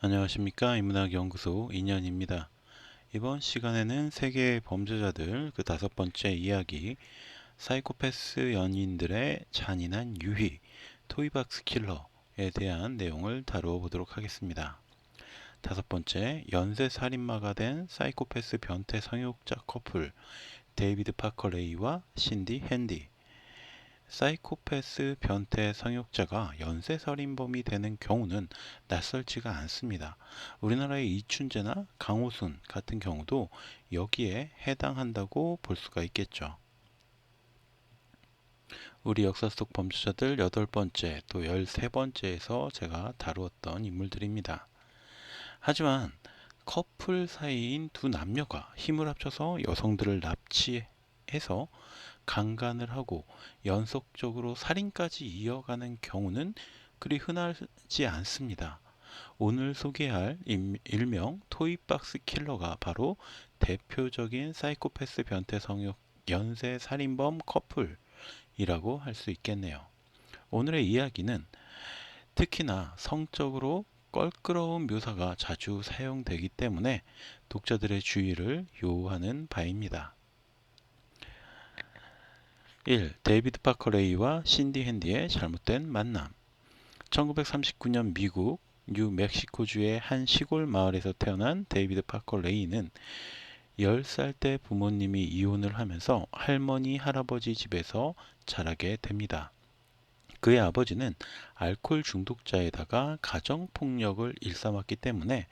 안녕하십니까 인문학 연구소 인연입니다. 이번 시간에는 세계의 범죄자들 그 다섯 번째 이야기 사이코패스 연인들의 잔인한 유희 토이박스 킬러에 대한 내용을 다루어 보도록 하겠습니다. 다섯 번째 연쇄 살인마가 된 사이코패스 변태 성욕자 커플 데이비드 파커 레이와 신디 핸디 사이코패스 변태 성욕자가 연쇄 살인범이 되는 경우는 낯설지가 않습니다. 우리나라의 이춘재나 강호순 같은 경우도 여기에 해당한다고 볼 수가 있겠죠. 우리 역사 속 범죄자들 여덟 번째 또 열세 번째에서 제가 다루었던 인물들입니다. 하지만 커플 사이인 두 남녀가 힘을 합쳐서 여성들을 납치해서 강간을 하고 연속적으로 살인까지 이어가는 경우는 그리 흔하지 않습니다. 오늘 소개할 일명 토이박스 킬러가 바로 대표적인 사이코패스 변태 성욕 연쇄 살인범 커플이라고 할 수 있겠네요. 오늘의 이야기는 특히나 성적으로 껄끄러운 묘사가 자주 사용되기 때문에 독자들의 주의를 요하는 바입니다. 1. 데이비드 파커 레이와 신디 핸디의 잘못된 만남 1939년 미국 뉴멕시코주의 한 시골 마을에서 태어난 데이비드 파커 레이는 10살 때 부모님이 이혼을 하면서 할머니, 할아버지 집에서 자라게 됩니다. 그의 아버지는 알코올 중독자에다가 가정폭력을 일삼았기 때문에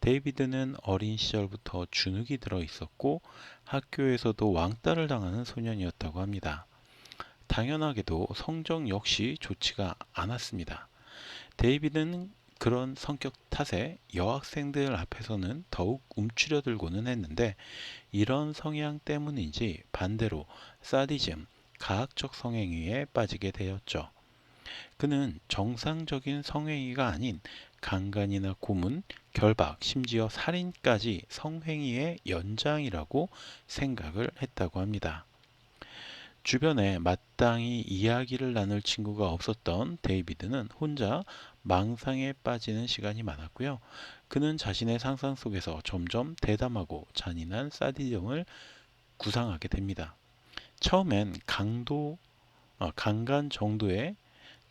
데이비드는 어린 시절부터 주눅이 들어 있었고 학교에서도 왕따를 당하는 소년이었다고 합니다. 당연하게도 성적 역시 좋지가 않았습니다. 데이비드는 그런 성격 탓에 여학생들 앞에서는 더욱 움츠려들고는 했는데 이런 성향 때문인지 반대로 사디즘, 가학적 성행위에 빠지게 되었죠. 그는 정상적인 성행위가 아닌 강간이나 고문, 결박, 심지어 살인까지 성행위의 연장이라고 생각을 했다고 합니다. 주변에 마땅히 이야기를 나눌 친구가 없었던 데이비드는 혼자 망상에 빠지는 시간이 많았고요. 그는 자신의 상상 속에서 점점 대담하고 잔인한 사디즘을 구상하게 됩니다. 처음엔 강도, 어, 강간 정도의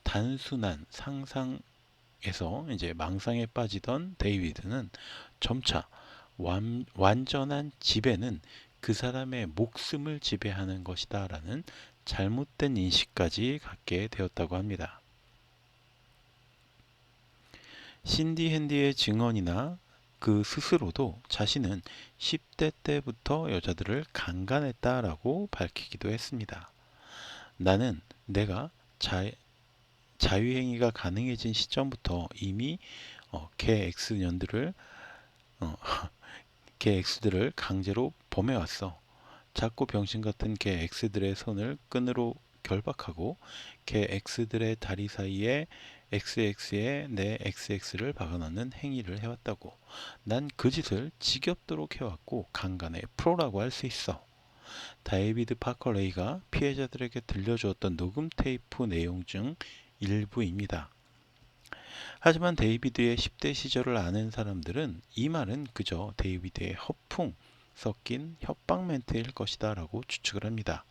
단순한 상상에서 이제 망상에 빠지던 데이비드는 점차 완, 완전한 지배는 그 사람의 목숨을 지배하는 것이다 라는 잘못된 인식까지 갖게 되었다고 합니다. 신디 핸디의 증언이나 그 스스로도 자신은 10대 때부터 여자들을 강간했다라고 밝히기도 했습니다. 나는 내가 자, 자유행위가 가능해진 시점부터 이미 어, 개 X년들을 어, 개 X들을 강제로 범해왔어. 작고 병신 같은 개 X들의 손을 끈으로 결박하고 개 X들의 다리 사이에 XX에 내 XX를 박아넣는 행위를 해왔다고. 난 그 짓을 지겹도록 해왔고 강간의 프로라고 할 수 있어. 다이비드 파커 레이가 피해자들에게 들려주었던 녹음 테이프 내용 중 일부입니다. 하지만 데이비드의 10대 시절을 아는 사람들은 이 말은 그저 데이비드의 허풍 섞인 협박 멘트일 것이다 라고 추측을 합니다.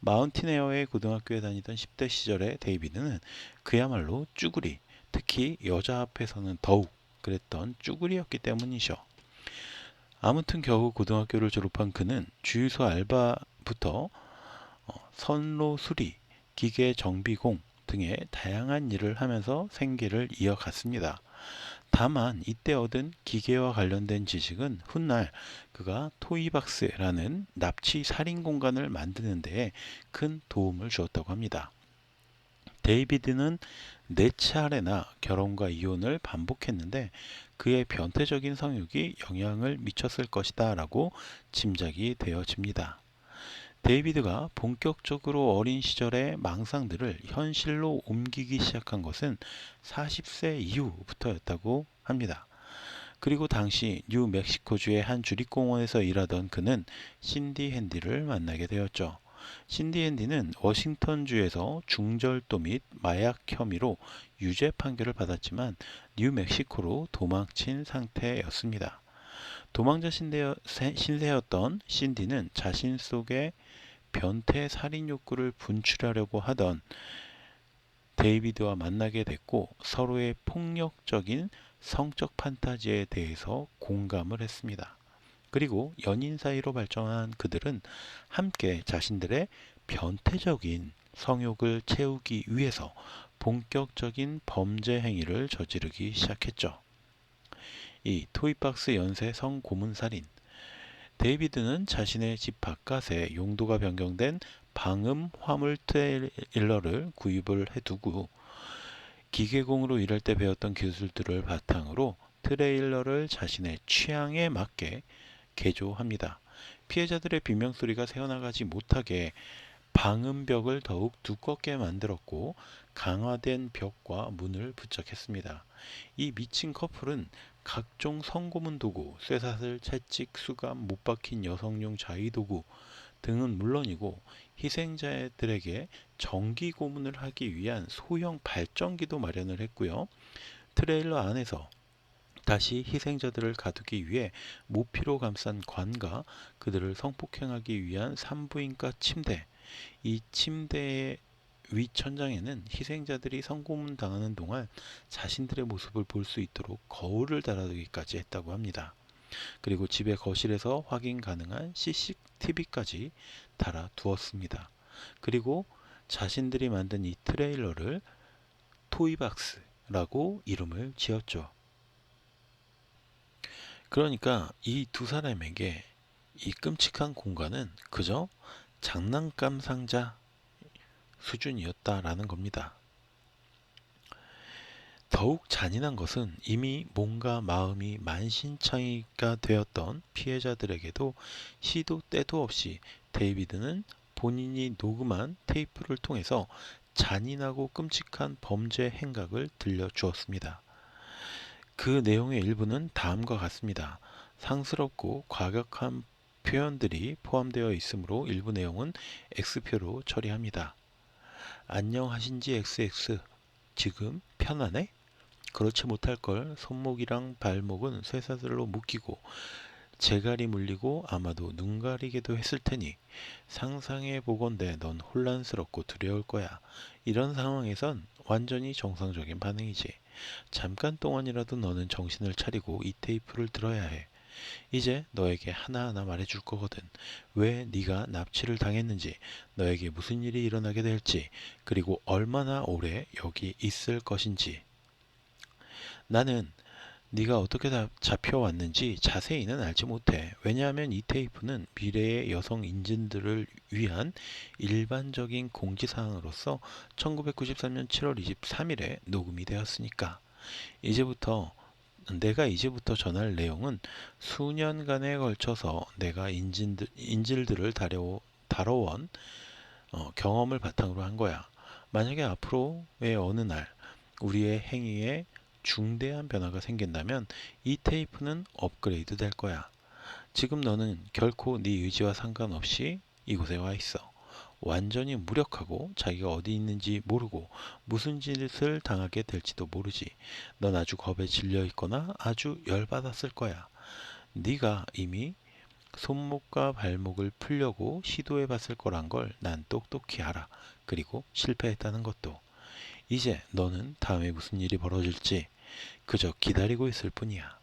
마운틴에어의 고등학교에 다니던 10대 시절의 데이비드는 그야말로 쭈구리, 특히 여자 앞에서는 더욱 그랬던 쭈구리였기 때문이죠. 아무튼 겨우 고등학교를 졸업한 그는 주유소 알바부터 어, 선로 수리, 기계 정비공, 등의 다양한 일을 하면서 생계를 이어갔습니다. 다만 이때 얻은 기계와 관련된 지식은 훗날 그가 토이박스라는 납치 살인 공간을 만드는 데에 큰 도움을 주었다고 합니다. 데이비드는 네 차례나 결혼과 이혼을 반복했는데 그의 변태적인 성욕이 영향을 미쳤을 것이다 라고 짐작이 되어집니다. 데이비드가 본격적으로 어린 시절의 망상들을 현실로 옮기기 시작한 것은 40세 이후부터였다고 합니다. 그리고 당시 뉴멕시코주의 한 주립공원에서 일하던 그는 신디 핸디를 만나게 되었죠. 신디 앤디는 워싱턴주에서 중절도 및 마약 혐의로 유죄 판결을 받았지만 뉴멕시코로 도망친 상태였습니다. 도망자 신세였던 신디는 자신 속에 변태 살인 욕구를 분출하려고 하던 데이비드와 만나게 됐고 서로의 폭력적인 성적 판타지에 대해서 공감을 했습니다. 그리고 연인 사이로 발전한 그들은 함께 자신들의 변태적인 성욕을 채우기 위해서 본격적인 범죄 행위를 저지르기 시작했죠. 이 토이박스 연쇄 성고문 살인 데이비드는 자신의 집 바깥에 용도가 변경된 방음 화물 트레일러를 구입을 해두고 기계공으로 일할 때 배웠던 기술들을 바탕으로 트레일러를 자신의 취향에 맞게 개조합니다. 피해자들의 비명소리가 새어나가지 못하게 방음벽을 더욱 두껍게 만들었고 강화된 벽과 문을 부착했습니다. 이 미친 커플은 각종 성고문 도구, 쇠사슬, 채찍, 수감, 못 박힌 여성용 자위 도구 등은 물론이고 희생자들에게 정기 고문을 하기 위한 소형 발전기도 마련을 했고요. 트레일러 안에서 다시 희생자들을 가두기 위해 모피로 감싼 관과 그들을 성폭행하기 위한 산부인과 침대, 이 침대의 윗천장에는 희생자들이 성고문 당하는 동안 자신들의 모습을 볼 수 있도록 거울을 달아두기까지 했다고 합니다. 그리고 집의 거실에서 확인 가능한 CCTV까지 달아두었습니다. 그리고 자신들이 만든 이 트레일러를 토이박스라고 이름을 지었죠. 그러니까 이 두 사람에게 이 끔찍한 공간은 그저 장난감 상자 수준이었다라는 겁니다. 더욱 잔인한 것은 이미 몸과 마음이 만신창이가 되었던 피해자들에게도 시도 때도 없이 데이비드는 본인이 녹음한 테이프를 통해서 잔인하고 끔찍한 범죄 행각을 들려주었습니다. 그 내용의 일부는 다음과 같습니다. 상스럽고 과격한 표현들이 포함되어 있으므로 일부 내용은 X표로 처리합니다. 안녕하신지 XX 지금 편안해? 그렇지 못할 걸 손목이랑 발목은 쇠사슬로 묶이고 재갈이 물리고 아마도 눈 가리게도 했을 테니 상상해 보건대 넌 혼란스럽고 두려울 거야. 이런 상황에선 완전히 정상적인 반응이지. 잠깐 동안이라도 너는 정신을 차리고 이 테이프를 들어야 해. 이제 너에게 하나하나 말해줄 거거든. 왜 네가 납치를 당했는지, 너에게 무슨 일이 일어나게 될지, 그리고 얼마나 오래 여기 있을 것인지. 나는 네가 어떻게 잡혀왔는지 자세히는 알지 못해. 왜냐하면 이 테이프는 미래의 여성 인진들을 위한 일반적인 공지사항으로서 1993년 7월 23일에 녹음이 되었으니까. 이제부터 내가 이제부터 전할 내용은 수년간에 걸쳐서 내가 인진들, 인질들을 다려, 다뤄온 어, 경험을 바탕으로 한 거야. 만약에 앞으로의 어느 날 우리의 행위에 중대한 변화가 생긴다면 이 테이프는 업그레이드 될 거야. 지금 너는 결코 네 의지와 상관없이 이곳에 와 있어. 완전히 무력하고 자기가 어디 있는지 모르고 무슨 짓을 당하게 될지도 모르지. 넌 아주 겁에 질려 있거나 아주 열받았을 거야. 네가 이미 손목과 발목을 풀려고 시도해 봤을 거란 걸 난 똑똑히 알아. 그리고 실패했다는 것도. 이제 너는 다음에 무슨 일이 벌어질지 그저 기다리고 있을 뿐이야.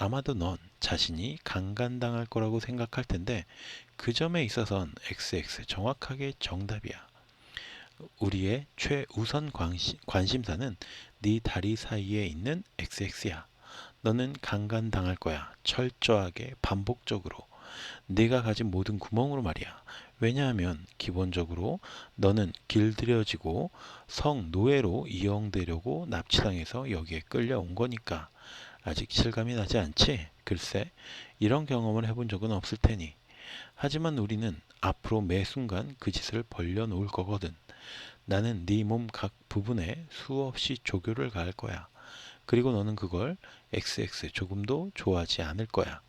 아마도 넌 자신이 강간당할 거라고 생각할 텐데 그 점에 있어선 XX 정확하게 정답이야. 우리의 최우선 관심, 사는네 다리 사이에 있는 XX야. 너는 강간당할 거야. 철저하게 반복적으로. 네가 가진 모든 구멍으로 말이야. 왜냐하면 기본적으로 너는 길들여지고 성노예로 이용되려고 납치당해서 여기에 끌려온 거니까. 아직 실감이 나지 않지? 글쎄, 이런 경험을 해본 적은 없을 테니. 하지만 우리는 앞으로 매 순간 그 짓을 벌려놓을 거거든. 나는 네 몸 각 부분에 수없이 조교를 가할 거야. 그리고 너는 그걸 XX 조금도 좋아하지 않을 거야.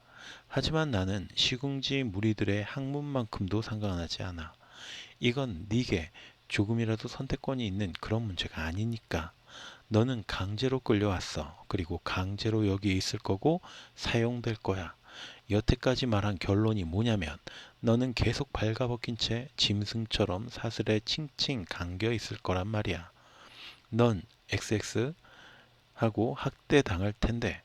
하지만 나는 시궁지 무리들의 학문만큼도 상관하지 않아. 이건 네게 조금이라도 선택권이 있는 그런 문제가 아니니까. 너는 강제로 끌려왔어. 그리고 강제로 여기에 있을 거고 사용될 거야. 여태까지 말한 결론이 뭐냐면 너는 계속 발가벗긴 채 짐승처럼 사슬에 칭칭 감겨 있을 거란 말이야. 넌 XX 하고 학대 당할 텐데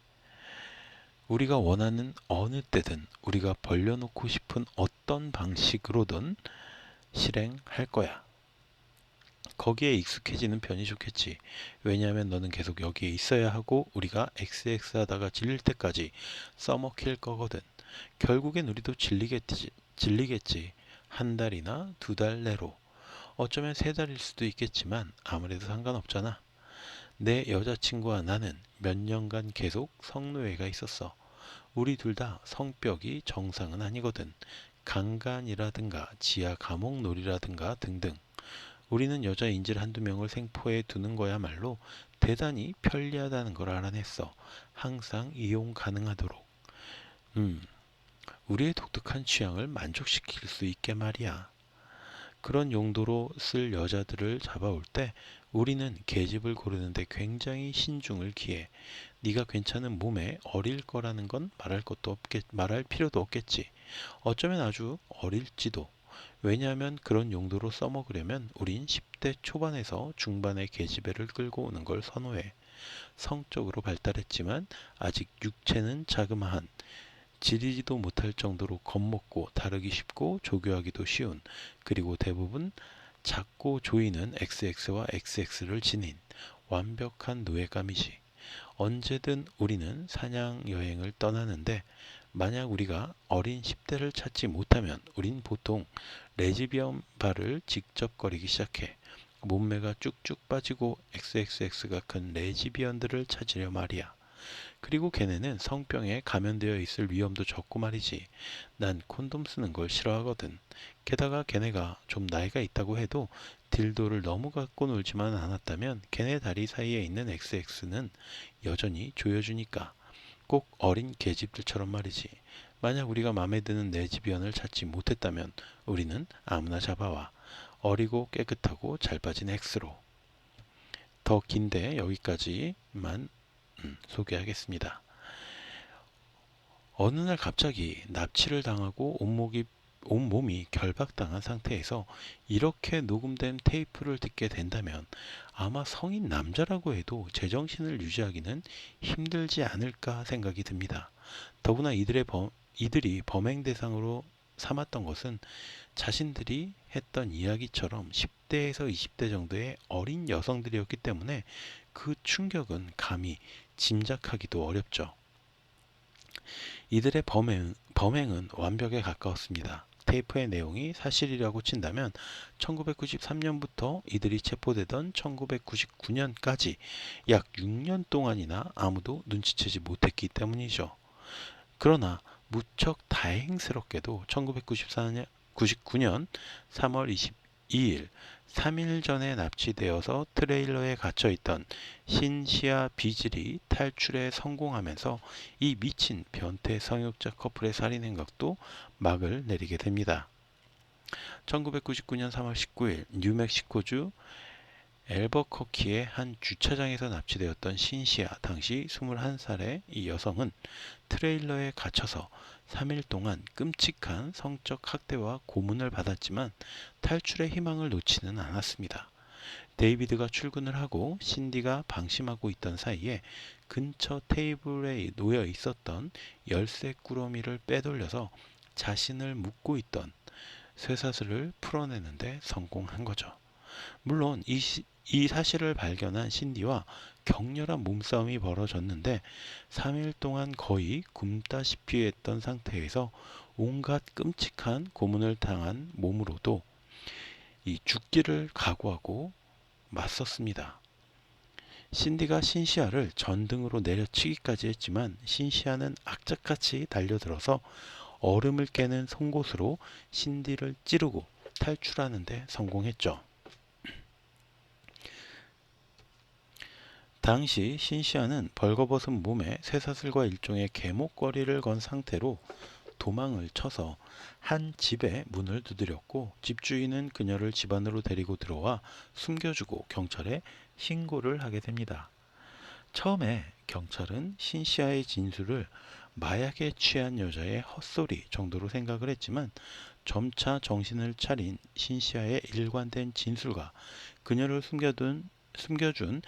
우리가 원하는 어느 때든 우리가 벌려놓고 싶은 어떤 방식으로든 실행할 거야. 거기에 익숙해지는 편이 좋겠지. 왜냐하면 너는 계속 여기에 있어야 하고 우리가 XX 하다가 질릴 때까지 써먹힐 거거든. 결국엔 우리도 질리겠지. 질리겠지. 한 달이나 두 달 내로. 어쩌면 세 달일 수도 있겠지만 아무래도 상관없잖아. 내 여자친구와 나는 몇 년간 계속 성노예가 있었어. 우리 둘 다 성벽이 정상은 아니거든. 강간이라든가 지하 감옥 놀이라든가 등등. 우리는 여자 인질 한두 명을 생포해 두는 거야말로 대단히 편리하다는 걸 알아냈어. 항상 이용 가능하도록. 음, 우리의 독특한 취향을 만족시킬 수 있게 말이야. 그런 용도로 쓸 여자들을 잡아올 때 우리는 계집을 고르는데 굉장히 신중을 기해. 네가 괜찮은 몸에 어릴 거라는 건 말할 것도 없겠, 말할 필요도 없겠지. 어쩌면 아주 어릴지도. 왜냐하면 그런 용도로 써먹으려면 우린 10대 초반에서 중반의 계집애를 끌고 오는 걸 선호해. 성적으로 발달했지만 아직 육체는 자그마한 지리지도 못할 정도로 겁먹고 다루기 쉽고 조교하기도 쉬운 그리고 대부분 작고 조이는 XX와 XX를 지닌 완벽한 노예감이지. 언제든 우리는 사냥 여행을 떠나는데 만약 우리가 어린 10대를 찾지 못하면 우린 보통 레즈비언 발을 직접 거리기 시작해. 몸매가 쭉쭉 빠지고 XXX가 큰 레즈비언들을 찾으려 말이야. 그리고 걔네는 성병에 감염되어 있을 위험도 적고 말이지. 난 콘돔 쓰는 걸 싫어하거든. 게다가 걔네가 좀 나이가 있다고 해도 딜도를 너무 갖고 놀지만 않았다면 걔네 다리 사이에 있는 XX는 여전히 조여주니까. 꼭 어린 개집들처럼 말이지. 만약 우리가 마음에 드는 레즈비언을 찾지 못했다면 우리는 아무나 잡아와. 어리고 깨끗하고 잘 빠진 X로. 더 긴데 여기까지만 음, 소개하겠습니다. 어느 날 갑자기 납치를 당하고 온목이 온몸이 결박당한 상태에서 이렇게 녹음된 테이프를 듣게 된다면 아마 성인 남자라고 해도 제정신을 유지하기는 힘들지 않을까 생각이 듭니다. 더구나 이들의 범, 이들이 범행 대상으로 삼았던 것은 자신들이 했던 이야기처럼 10대에서 20대 정도의 어린 여성들이었기 때문에 그 충격은 감히 짐작하기도 어렵죠. 이들의 범행, 범행은 완벽에 가까웠습니다. 테이프의 내용이 사실이라고 친다면 1993년부터 이들이 체포되던 1999년까지 약 6년 동안이나 아무도 눈치채지 못했기 때문이죠. 그러나 무척 다행스럽게도 1994년 99년 3월 22일 3일 전에 납치되어서 트레일러에 갇혀 있던 신시아 비질이 탈출에 성공하면서 이 미친 변태 성욕자 커플의 살인 행각도 막을 내리게 됩니다. 1999년 3월 19일 뉴멕시코주 엘버커키의 한 주차장에서 납치되었던 신시아 당시 21살의 이 여성은 트레일러에 갇혀서 3일 동안 끔찍한 성적 학대와 고문을 받았지만 탈출의 희망을 놓지는 않았습니다. 데이비드가 출근을 하고 신디가 방심하고 있던 사이에 근처 테이블에 놓여 있었던 열쇠 꾸러미를 빼돌려서 자신을 묶고 있던 쇠사슬을 풀어내는데 성공한 거죠. 물론 이, 시, 이 사실을 발견한 신디와 격렬한 몸싸움이 벌어졌는데 3일 동안 거의 굶다시피 했던 상태에서 온갖 끔찍한 고문을 당한 몸으로도 이 죽기를 각오하고 맞섰습니다. 신디가 신시아를 전등으로 내려치기까지 했지만 신시아는 악착같이 달려들어서 얼음을 깨는 송곳으로 신디를 찌르고 탈출하는데 성공했죠. 당시 신시아는 벌거벗은 몸에 쇠사슬과 일종의 개목걸이를 건 상태로 도망을 쳐서 한 집의 문을 두드렸고 집주인은 그녀를 집 안으로 데리고 들어와 숨겨주고 경찰에 신고를 하게 됩니다. 처음에 경찰은 신시아의 진술을 마약에 취한 여자의 헛소리 정도로 생각을 했지만 점차 정신을 차린 신시아의 일관된 진술과 그녀를 숨겨둔, 숨겨준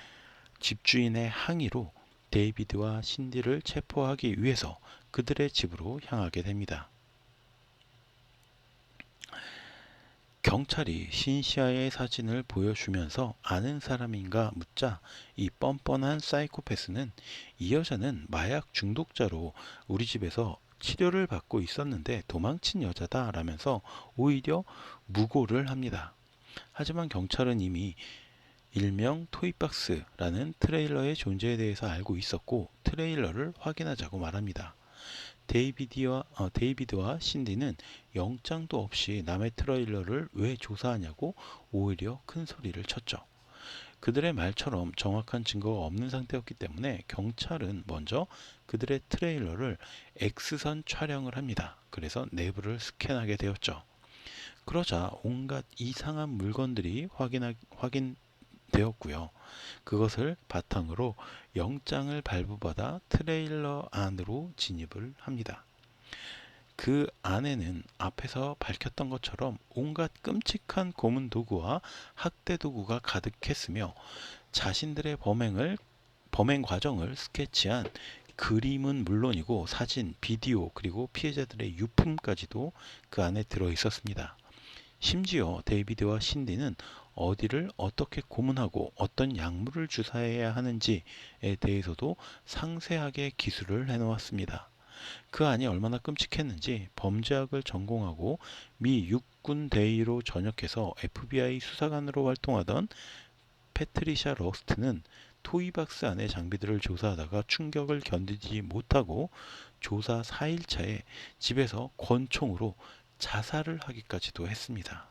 집주인의 항의로 데이비드와 신디를 체포하기 위해서 그들의 집으로 향하게 됩니다. 경찰이 신시아의 사진을 보여주면서 아는 사람인가 묻자 이 뻔뻔한 사이코패스는 이 여자는 마약 중독자로 우리 집에서 치료를 받고 있었는데 도망친 여자다 라면서 오히려 무고를 합니다. 하지만 경찰은 이미 일명 토이박스라는 트레일러의 존재에 대해서 알고 있었고 트레일러를 확인하자고 말합니다. 데이비드와, 어, 데이비드와 신디는 영장도 없이 남의 트레일러를 왜 조사하냐고 오히려 큰 소리를 쳤죠. 그들의 말처럼 정확한 증거가 없는 상태였기 때문에 경찰은 먼저 그들의 트레일러를 X선 촬영을 합니다. 그래서 내부를 스캔하게 되었죠. 그러자 온갖 이상한 물건들이 확인 되었고요. 그것을 바탕으로 영장을 발부받아 트레일러 안으로 진입을 합니다. 그 안에는 앞에서 밝혔던 것처럼 온갖 끔찍한 고문 도구와 학대 도구가 가득했으며 자신들의 범행을 범행 과정을 스케치한 그림은 물론이고 사진, 비디오 그리고 피해자들의 유품까지도 그 안에 들어 있었습니다. 심지어 데이비드와 신디는 어디를 어떻게 고문하고 어떤 약물을 주사해야 하는지에 대해서도 상세하게 기술을 해놓았습니다. 그 안이 얼마나 끔찍했는지 범죄학을 전공하고 미 육군 대위로 전역해서 FBI 수사관으로 활동하던 패트리샤 러스트는 토이박스 안의 장비들을 조사하다가 충격을 견디지 못하고 조사 4일차에 집에서 권총으로 자살을 하기까지도 했습니다.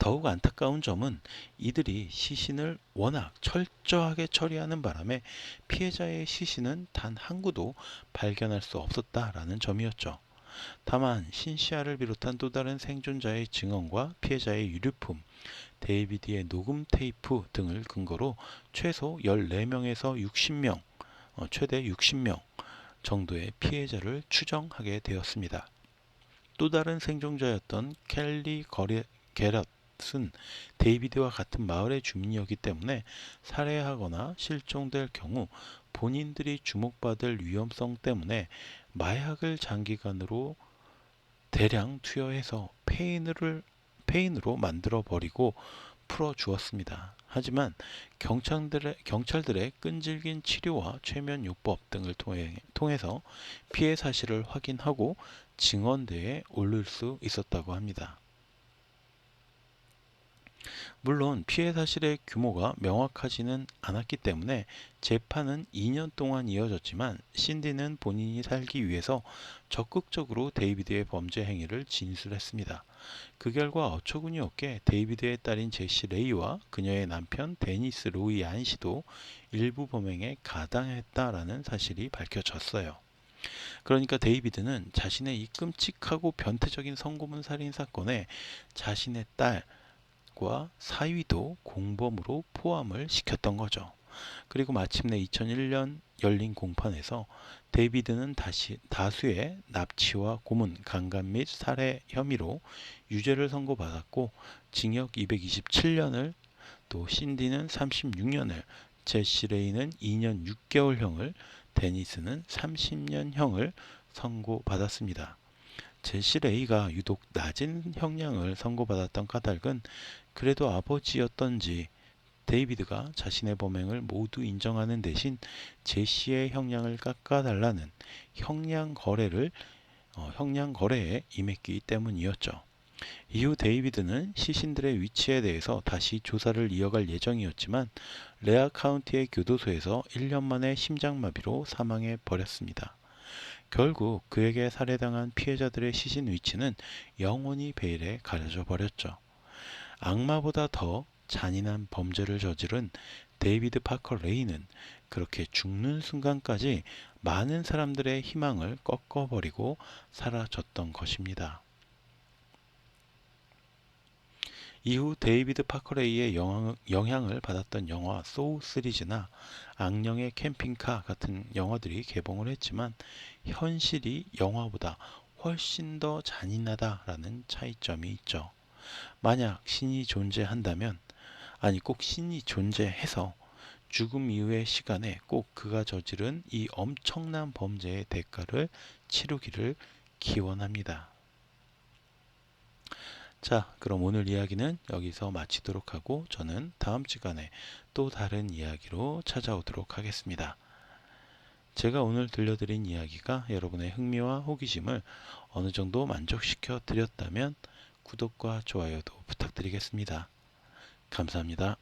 더욱 안타까운 점은 이들이 시신을 워낙 철저하게 처리하는 바람에 피해자의 시신은 단 한 구도 발견할 수 없었다라는 점이었죠. 다만 신시아를 비롯한 또 다른 생존자의 증언과 피해자의 유류품, 데이비드의 녹음 테이프 등을 근거로 최소 14명에서 60명, 어, 최대 60명 정도의 피해자를 추정하게 되었습니다. 또 다른 생존자였던 켈리 거리, 게럿 은 데이비드와 같은 마을의 주민이었기 때문에 살해하거나 실종될 경우 본인들이 주목받을 위험성 때문에 마약을 장기간으로 대량 투여해서 페인을 페인으로 만들어 버리고 풀어 주었습니다. 하지만 경찰들의, 경찰들의 끈질긴 치료와 최면 요법 등을 통해, 통해서 피해 사실을 확인하고 증언대에 올릴 수 있었다고 합니다. 물론 피해 사실의 규모가 명확하지는 않았기 때문에 재판은 2년 동안 이어졌지만 신디는 본인이 살기 위해서 적극적으로 데이비드의 범죄 행위를 진술했습니다. 그 결과 어처구니 없게 데이비드의 딸인 제시 레이와 그녀의 남편 데니스 로이 안 씨도 일부 범행에 가담했다라는 사실이 밝혀졌어요. 그러니까 데이비드는 자신의 이 끔찍하고 변태적인 성고문 살인 사건에 자신의 딸 과 사위도 공범으로 포함을 시켰던 거죠. 그리고 마침내 2001년 열린 공판에서 데이비드는 다시 다수의 납치와 고문, 강간 및 살해 혐의로 유죄를 선고받았고 징역 227년을 또 신디는 36년을 제시 레이는 2년 6개월형을 데니스는 30년형을 선고받았습니다. 제시 레이가 유독 낮은 형량을 선고받았던 까닭은 그래도 아버지였던지 데이비드가 자신의 범행을 모두 인정하는 대신 제시의 형량을 깎아달라는 형량 거래를 어, 형량 거래에 임했기 때문이었죠. 이후 데이비드는 시신들의 위치에 대해서 다시 조사를 이어갈 예정이었지만 레아 카운티의 교도소에서 1년 만에 심장마비로 사망해 버렸습니다. 결국 그에게 살해당한 피해자들의 시신 위치는 영원히 베일에 가려져 버렸죠. 악마보다 더 잔인한 범죄를 저지른 데이비드 파커 레이는 그렇게 죽는 순간까지 많은 사람들의 희망을 꺾어버리고 사라졌던 것입니다. 이후 데이비드 파커레이의 영향, 영향을 받았던 영화 소우 시리즈나 악령의 캠핑카 같은 영화들이 개봉을 했지만 현실이 영화보다 훨씬 더 잔인하다라는 차이점이 있죠. 만약 신이 존재한다면 아니 꼭 신이 존재해서 죽음 이후의 시간에 꼭 그가 저지른 이 엄청난 범죄의 대가를 치르기를 기원합니다. 자, 그럼 오늘 이야기는 여기서 마치도록 하고 저는 다음 시간에 또 다른 이야기로 찾아오도록 하겠습니다. 제가 오늘 들려드린 이야기가 여러분의 흥미와 호기심을 어느 정도 만족시켜 드렸다면 구독과 좋아요도 부탁드리겠습니다. 감사합니다.